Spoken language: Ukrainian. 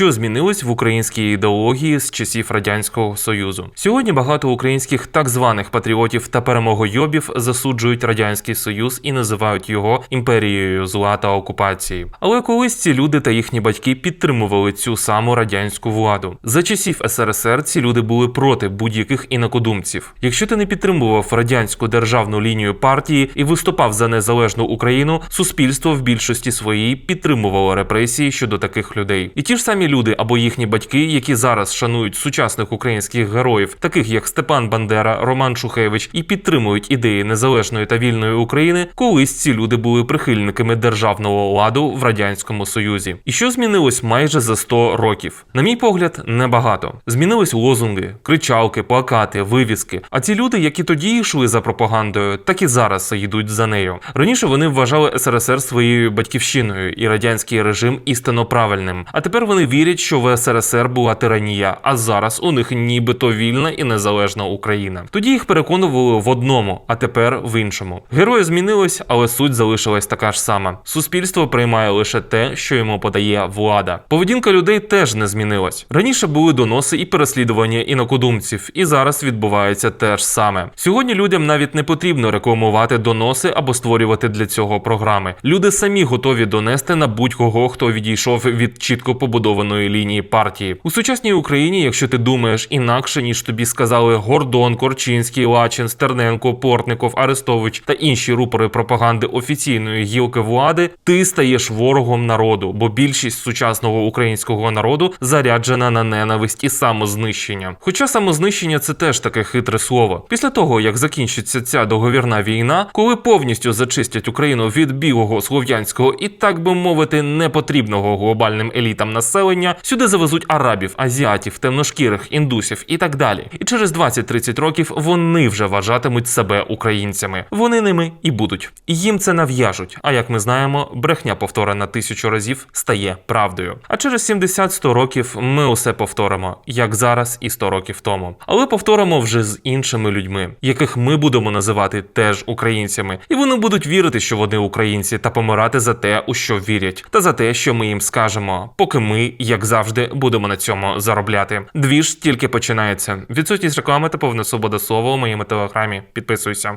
що змінилось в українській ідеології з часів радянського союзу. Сьогодні багато українських так званих патріотів та перемогойобів засуджують радянський союз і називають його імперією зла та окупації. Але колись ці люди та їхні батьки підтримували цю саму радянську владу. За часів СРСР ці люди були проти будь-яких інакодумців. Якщо ти не підтримував радянську державну лінію партії і виступав за незалежну Україну, суспільство в більшості своїй підтримувало репресії щодо таких людей. І ті ж самі люди або їхні батьки, які зараз шанують сучасних українських героїв, таких як Степан Бандера, Роман Шухевич, і підтримують ідеї незалежної та вільної України, колись ці люди були прихильниками державного ладу в радянському союзі. І що змінилось майже за 100 років? На мій погляд, небагато. Змінились лозунги, кричалки, плакати, вивіски. А ці люди, які тоді йшли за пропагандою, так і зараз йдуть за нею. Раніше вони вважали СРСР своєю батьківщиною і радянський режим істинно правильним. А тепер вони вірять, що в СРСР була тиранія, а зараз у них нібито вільна і незалежна Україна. Тоді їх переконували в одному, а тепер в іншому. Герої змінились, але суть залишилась така ж сама. Суспільство приймає лише те, що йому подає влада. Поведінка людей теж не змінилась. Раніше були доноси і переслідування інакодумців, і зараз відбувається те ж саме. Сьогодні людям навіть не потрібно рекламувати доноси або створювати для цього програми. Люди самі готові донести на будь-кого, хто відійшов від чітко побудованої лінії партії. У сучасній Україні, якщо ти думаєш інакше, ніж тобі сказали Гордон, Корчинський, Лачин, Стерненко, Портников, Арестович та інші рупори пропаганди офіційної гілки влади, ти стаєш ворогом народу, бо більшість сучасного українського народу заряджена на ненависть і самознищення. Хоча самознищення це теж таке хитре слово. Після того, як закінчиться ця договірна війна, коли повністю зачистять Україну від білого слов'янського і так би мовити непотрібного глобальним елітам населення, сюди завезуть арабів, азіатів, темношкірих, індусів і так далі. І через 20-30 років вони вже вважатимуть себе українцями. Вони ними і будуть. Їм це нав'яжуть. А як ми знаємо, брехня повторена тисячу разів стає правдою. А через 70-100 років ми усе повторимо, як зараз і 100 років тому. Але повторимо вже з іншими людьми, яких ми будемо називати теж українцями, і вони будуть вірити, що вони українці, та помирати за те, у що вірять, та за те, що ми їм скажемо, поки ми, як завжди, будемо на цьому заробляти. Двіж тільки починається. Відсутність реклами та повна свобода слова у моєму телеграмі. Підписуйся.